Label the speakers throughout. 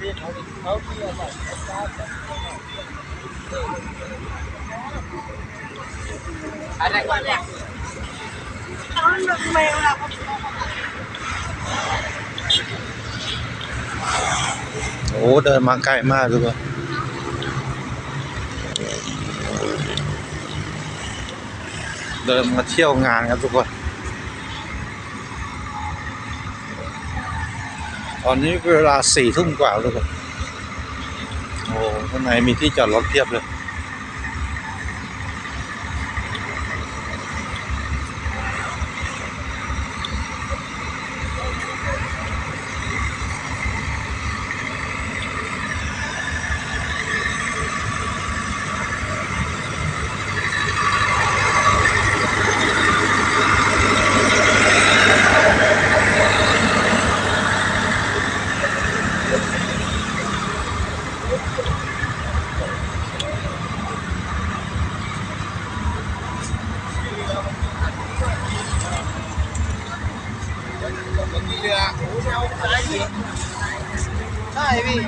Speaker 1: อะไรก็เนี่ย
Speaker 2: โอ้เดินมาไกลมากทุกคนเดินมาเที่ยวงานครับทุกคน ตอนนี้เวลาสี่ทุ่มกว่าแล้วทุกคนโอ้ข้างในมีที่จอดรถเพียบเลย
Speaker 1: ใช่พี่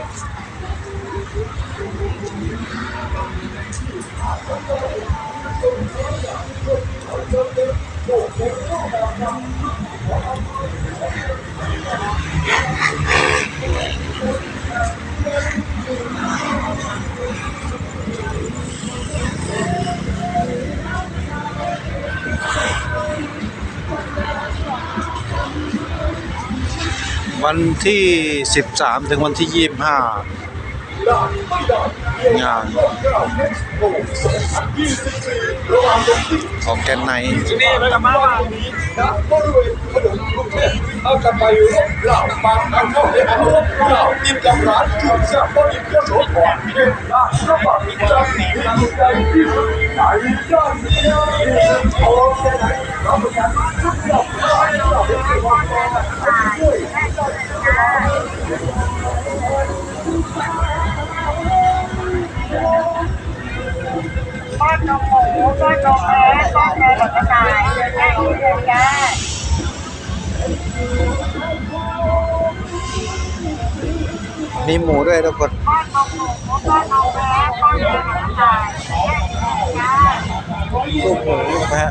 Speaker 2: วันที่ 13 ถึงวันที่ 25 งานของแกนไน
Speaker 3: นนมหมูก้อนนมแพ้ก้อนแพ้หมดกระจายแค่นี้เลยจ้า
Speaker 2: มีหมูด้วยทุกคน
Speaker 3: ก้อนนมหมูก้อนนมแพ้ก้อนแพ้หมดกระจายแค่นี้เลยจ้า
Speaker 2: ลูกหมูนะฮะ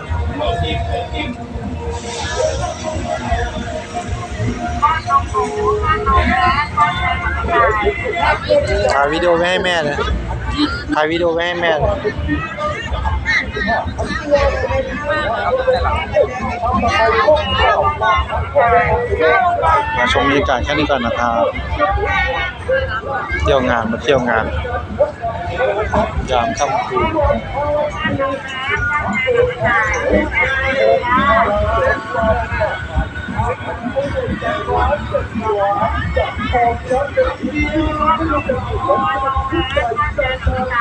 Speaker 3: ก้อนนมหมูก้อนนมแพ้ก้อนแพ้หมดกระจาย
Speaker 2: ถ่ายวิดีโอไว้ให้แม่เลยถ่ายวิดีโอไว้ให้แม่เลย มาชมบรรยากาศแค่นี้ก่อนนะครับ เที่ยวงานมาเที่ยวงาน ยามค่ำคืน
Speaker 3: จ้า